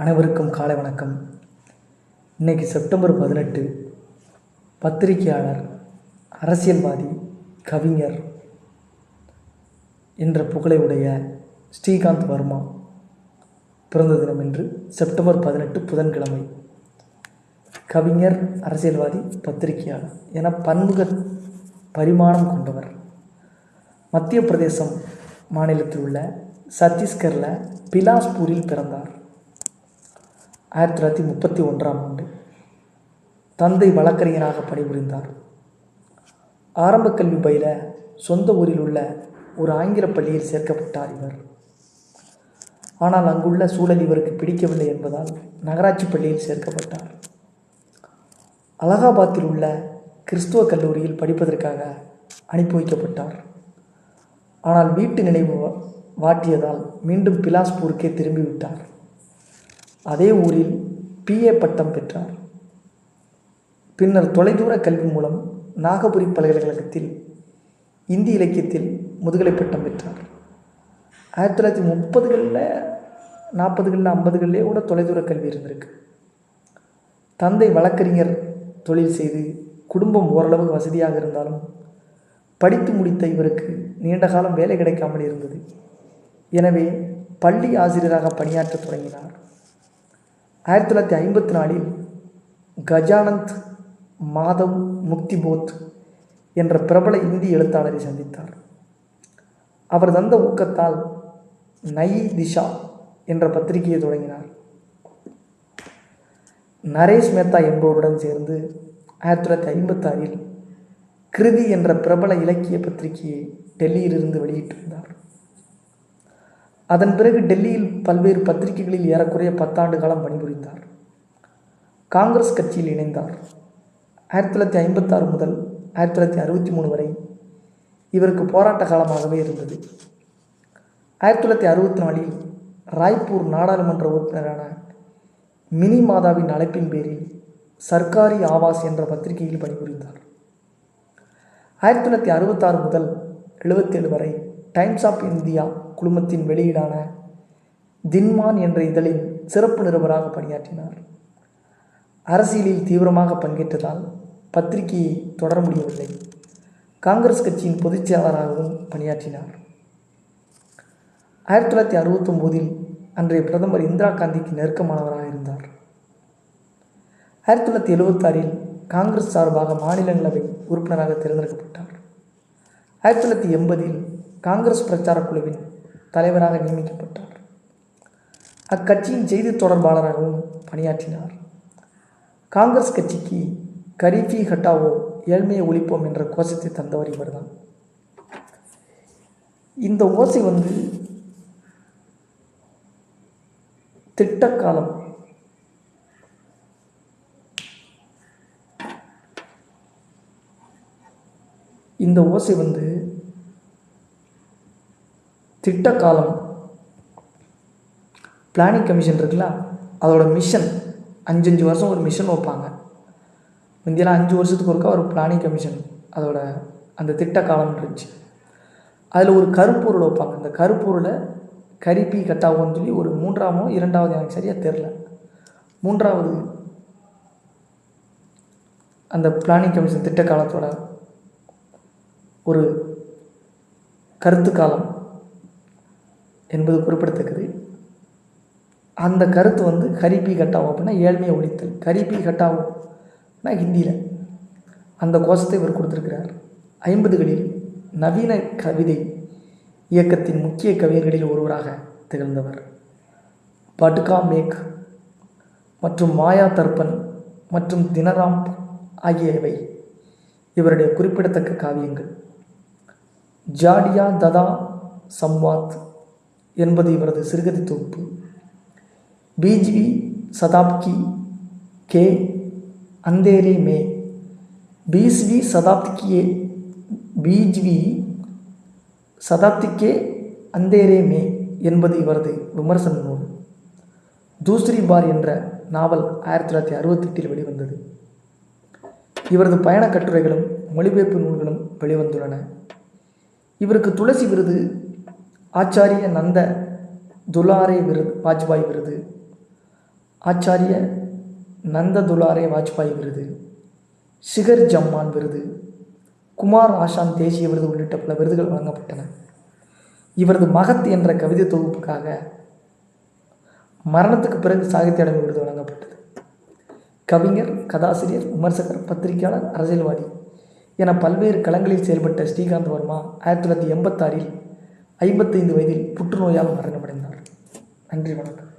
அனைவருக்கும் காலை வணக்கம். இன்றைக்கி செப்டம்பர் பதினெட்டு. பத்திரிகையாளர் அரசியல்வாதி கவிஞர் என்ற புகழை உடைய ஸ்ரீகாந்த் வர்மா பிறந்த தினம் என்று செப்டம்பர் பதினெட்டு புதன்கிழமை. கவிஞர் அரசியல்வாதி பத்திரிகையாளர் என பன்முக பரிமாணம் கொண்டவர். மத்திய பிரதேசம் மாநிலத்தில் உள்ள சத்தீஸ்கரில் பிலாஸ்பூரில் பிறந்தார். ஆயிரத்தி தொள்ளாயிரத்தி முப்பத்தி ஒன்றாம் ஆண்டு தந்தை வழக்கறிஞராக பணிபுரிந்தார். ஆரம்ப கல்வி பயில சொந்த ஊரில் உள்ள ஒரு ஆங்கில பள்ளியில் சேர்க்கப்பட்டார் இவர். ஆனால் அங்குள்ள சூழல் இவருக்கு பிடிக்கவில்லை என்பதால் நகராட்சி பள்ளியில் சேர்க்கப்பட்டார். அலகாபாத்தில் உள்ள கிறிஸ்துவ கல்லூரியில் படிப்பதற்காக அனுப்பி வைக்கப்பட்டார். ஆனால் வீட்டு நினைவு வா- வாட்டியதால் மீண்டும் பிலாஸ்பூருக்கே திரும்பிவிட்டார். அதே ஊரில் பிஏ பட்டம் பெற்றார். பின்னர் தொலைதூர கல்வி மூலம் நாகபுரி பல்கலைக்கழகத்தில் இந்தி இலக்கியத்தில் முதுகலை பட்டம் பெற்றார். ஆயிரத்தி தொள்ளாயிரத்தி முப்பதுகளில் நாற்பதுகளில் ஐம்பதுகளிலே கூட தொலைதூர கல்வி இருந்திருக்கு. தந்தை வழக்கறிஞர் தொழில் செய்து குடும்பம் ஓரளவு வசதியாக இருந்தாலும் படித்து முடித்த இவருக்கு நீண்ட காலம் வேலை கிடைக்காமல் இருந்தது. எனவே பள்ளி ஆசிரியராக பணியாற்றத் தொடங்கினார். ஆயிரத்தி தொள்ளாயிரத்தி ஐம்பத்தி நாலில் கஜானந்த் மாதவ் முக்திபோத் என்ற பிரபல இந்தி எழுத்தாளரை சந்தித்தார். அவர் தந்த ஊக்கத்தால் நயி திஷா என்ற பத்திரிகையை தொடங்கினார். நரேஷ் மேத்தா என்பவருடன் சேர்ந்து ஆயிரத்தி தொள்ளாயிரத்தி ஐம்பத்தாறில் கிருதி என்ற பிரபல இலக்கிய பத்திரிகையை டெல்லியிலிருந்து வெளியிட்டிருந்தார். அதன் பிறகு டெல்லியில் பல்வேறு பத்திரிகைகளில் ஏறக்குறைய பத்தாண்டு காலம் பணிபுரிந்தார். காங்கிரஸ் கட்சியில் இணைந்தார். ஆயிரத்தி தொள்ளாயிரத்தி ஐம்பத்தாறு முதல் ஆயிரத்தி தொள்ளாயிரத்தி அறுபத்தி மூணு வரை இவருக்கு போராட்ட காலமாகவே இருந்தது. ஆயிரத்தி தொள்ளாயிரத்தி அறுபத்தி நாலில் ராய்ப்பூர் நாடாளுமன்ற உறுப்பினரான மினி மாதாவின் அழைப்பின் பேரில் சர்க்காரி ஆவாஸ் என்ற பத்திரிகையில் பணிபுரிந்தார். ஆயிரத்தி தொள்ளாயிரத்தி அறுபத்தாறு முதல் எழுபத்தேழு வரை டைம்ஸ் ஆஃப் இந்தியா குழுமத்தின் வெளியீடான தின்மான் என்ற இதழின் சிறப்பு நிருபராக பணியாற்றினார். அரசியலில் தீவிரமாக பங்கேற்றதால் பத்திரிகையை தொடர முடியவில்லை. காங்கிரஸ் கட்சியின் பொதுச் செயலாளராகவும் பணியாற்றினார். ஆயிரத்தி தொள்ளாயிரத்தி அறுபத்தொம்போதில் அன்றைய பிரதமர் இந்திரா காந்திக்கு நெருக்கமானவராக இருந்தார். ஆயிரத்தி தொள்ளாயிரத்தி எழுபத்தாறில் காங்கிரஸ் சார்பாக மாநிலங்களவை உறுப்பினராக தேர்ந்தெடுக்கப்பட்டார். ஆயிரத்தி தொள்ளாயிரத்தி எண்பதில் காங்கிரஸ் பிரச்சாரக் குழுவின் தலைவராக நியமிக்கப்பட்டார். அக்கட்சியின் செய்தி தொடர்பாளராகவும் பணியாற்றினார். காங்கிரஸ் கட்சிக்கு கரீஃபி ஹட்டாவோ ஏழ்மையை ஒழிப்போம் என்ற கோஷத்தை தந்தவர் இவர்தான். இந்த ஓசை வந்து திட்டக்காலம் இந்த ஓசை வந்து திட்டக்காலம். பிளானிங் கமிஷன் இருக்குல்ல அதோட மிஷன் அஞ்சஞ்சு வருஷம் ஒரு மிஷன் வைப்பாங்க. முந்தியெல்லாம் அஞ்சு வருஷத்துக்கு ஒருக்கா ஒரு பிளானிங் கமிஷன் அதோட அந்த திட்ட காலம் இருந்துச்சு. அதில் ஒரு கருப்பொருள் வைப்பாங்க. அந்த கருப்பொருளை கரிப்பி கட்டாவோன்னு சொல்லி ஒரு மூன்றாமோ இரண்டாவது எனக்கு சரியாக தெரில மூன்றாவது அந்த பிளானிங் கமிஷன் திட்ட காலத்தோட ஒரு கருத்து காலம் என்பது குறிப்பிடத்தக்கது. அந்த கருத்து வந்து கரிபி கட்டாவோ அப்படின்னா ஏழ்மையை ஒழித்தல். கரிபி கட்டாவோனா ஹிந்தியில். அந்த கோஷத்தை இவர் கொடுத்துருக்கிறார். ஐம்பதுகளில் நவீன கவிதை இயக்கத்தின் முக்கிய கவிஞர்களில் ஒருவராக திகழ்ந்தவர். பட்கா மேக் மற்றும் மாயா தர்பன் மற்றும் தினராம் ஆகியவை இவருடைய குறிப்பிடத்தக்க காவியங்கள். ஜாடியா ததா சம்வாத் என்பது இவரது சிறுகதை தொகுப்பு. பீஜ்வி சதாப்கி கே அந்தேரே மே. பீஸ்வி சதாப்திக்கியே பீஜ்வி சதாப்திக்கே அந்தேரே மே என்பது இவரது விமர்சன நூல். தூஸ்ரி பார் என்ற நாவல் ஆயிரத்தி தொள்ளாயிரத்தி அறுபத்தெட்டில் வெளிவந்தது. இவரது பயணக் கட்டுரைகளும் மொழிபெயர்ப்பு நூல்களும் வெளிவந்துள்ளன. இவருக்கு துளசி விருது ஆச்சாரிய நந்த துலாரே விருது வாஜ்பாய் விருது. ஆச்சாரிய நந்த துலாரே வாஜ்பாய் விருது. ஷிகர் ஜம்மான் விருது. குமார் ஆஷான் தேசிய விருது உள்ளிட்ட பல விருதுகள் வழங்கப்பட்டன. இவரது மகத் என்ற கவிதை தொகுப்புக்காக மரணத்துக்கு பிறகு சாகித்ய அடைமை விருது வழங்கப்பட்டது. கவிஞர் கதாசிரியர் விமர்சகர் பத்திரிகையாளர் அரசியல்வாதி என பல்வேறு களங்களில் செயல்பட்ட ஸ்ரீகாந்த் வர்மா ஆயிரத்தி தொள்ளாயிரத்தி எண்பத்தாறில் ஐம்பத்தைந்து வயதில் புற்றுநோயால் மரணமடைந்தார். நன்றி வணக்கம்.